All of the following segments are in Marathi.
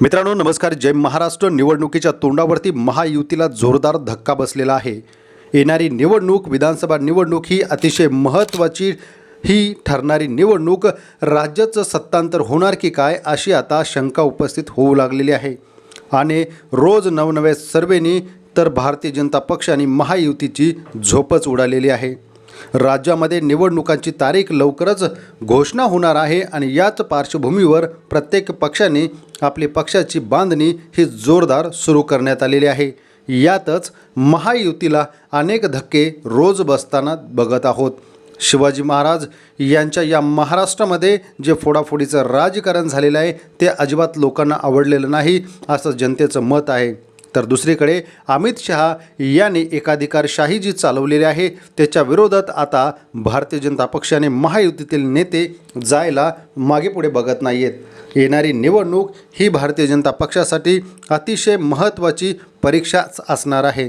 मित्रांनो नमस्कार. जय महाराष्ट्र. निवडणुकीच्या तोंडावरती महायुतीला जोरदार धक्का बसलेला आहे. येणारी निवडणूक विधानसभा निवडणूक ही अतिशय महत्त्वाची ही ठरणारी निवडणूक. राज्याचं सत्तांतर होणार की काय अशी आता शंका उपस्थित होऊ लागलेली आहे. आणि रोज नवनव्या सर्वेनी तर भारतीय जनता पक्ष आणि महायुतीची झोपच उडालेली आहे. राज्यामध्ये निवडणुकांची तारीख लवकरच घोषणा होणार आहे आणि याच पार्श्वभूमीवर प्रत्येक पक्षाने आपली पक्षाची बांधणी ही जोरदार सुरू करण्यात आलेली आहे. यातच महायुतीला अनेक धक्के रोज बसताना बघत आहोत. शिवाजी महाराज यांच्या या महाराष्ट्रामध्ये जे फोडाफोडीचं राजकारण झालेलं आहे ते अजिबात लोकांना आवडलेलं नाही असं जनतेचं मत आहे. तर दुसरीकडे अमित शहा यांनी एकाधिकारशाही जी चालवलेली आहे. त्याच्या विरोधात आता भारतीय जनता पक्षाने महायुतीतील नेते जायला मागे पुढे बघत नाही आहेत येणारी निवडणूक ही भारतीय जनता पक्षासाठी अतिशय महत्त्वाची परीक्षाच असणार आहे.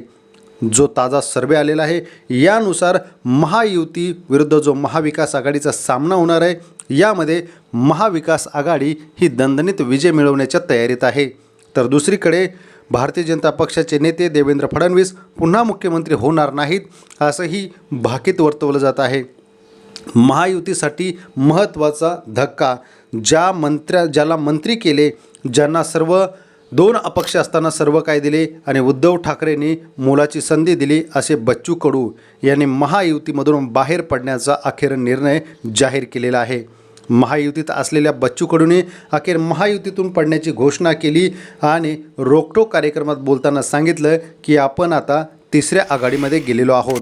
जो ताजा सर्वे आलेला आहे यानुसार महायुती विरुद्ध जो महाविकास आघाडीचा सामना होणार आहे यामध्ये महाविकास आघाडी ही दणदणीत विजय मिळवण्याच्या तयारीत आहे. तर दुसरीकडे भारतीय जनता पक्षाचे नेते देवेंद्र फडणवीस पुन्हा मुख्यमंत्री होणार नाहीत असंही भाकीत वर्तवलं जात आहे. महायुतीसाठी महत्त्वाचा धक्का ज्या मंत्र्या ज्याला मंत्री केले ज्यांना सर्व दोन अपक्ष असताना सर्व काय दिले आणि उद्धव ठाकरेंनी मोलाची संधी दिली असे बच्चू कडू यांनी महायुतीमधून बाहेर पडण्याचा अखेर निर्णय जाहीर केलेला आहे. महायुतीत असलेल्या बच्चू कडूने अखेर महायुतीतून पडण्याची घोषणा केली आणि रोकटोक कार्यक्रमात बोलताना सांगितलं की आपण आता तिसऱ्या आघाडीमध्ये गेलेलो आहोत.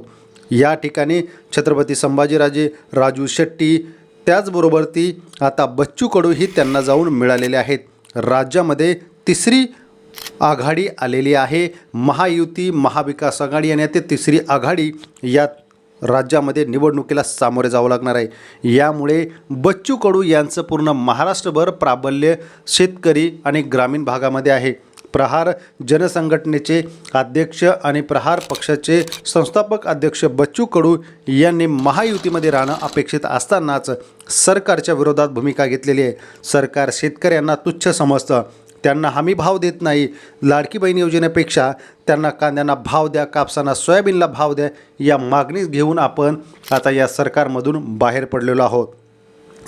या ठिकाणी छत्रपती संभाजीराजे राजू शेट्टी त्याचबरोबर ती आता बच्चू कडूही त्यांना जाऊन मिळालेले आहेत. राज्यामध्ये तिसरी आघाडी आलेली आहे. महायुती महाविकास आघाडी आणि ते तिसरी आघाडी या राज्यामध्ये निवडणुकीला सामोरे जावं लागणार आहे. यामुळे बच्चू कडू यांचं पूर्ण महाराष्ट्रभर प्राबल्य शेतकरी आणि ग्रामीण भागामध्ये आहे. प्रहार जनसंघटनेचे अध्यक्ष आणि प्रहार पक्षाचे संस्थापक अध्यक्ष बच्चू कडू यांनी महायुतीमध्ये राहणं अपेक्षित असतानाच सरकारच्या विरोधात भूमिका घेतलेली आहे. सरकार शेतकऱ्यांना तुच्छ समजतं. त्यांना हमी भाव देत नाही. लाडकी बहीण योजनेपेक्षा त्यांना कांद्यांना भाव द्या कापसांना सोयाबीनला भाव द्या या मागणी घेऊन आपण आता या सरकारमधून बाहेर पडलेलो आहोत.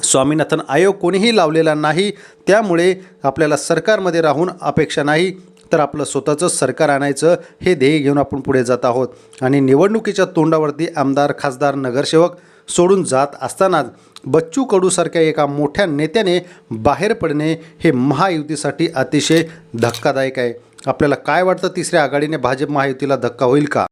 स्वामीनाथन आयोग कोणीही लावलेला नाही त्यामुळे आपल्याला सरकारमध्ये राहून अपेक्षा नाही तर आपलं स्वतःचं सरकार आणायचं हे ध्येय घेऊन आपण पुढे जात आहोत. आणि निवडणुकीच्या तोंडावरती आमदार खासदार नगरसेवक सोडून जात असतानाच बच्चू कडूसारख्या एका मोठ्या नेत्याने बाहेर पडणे हे महायुतीसाठी अतिशय धक्कादायक आहे. आपल्याला काय वाटतं? तिसऱ्या आघाडीने भाजप महायुतीला धक्का होईल का?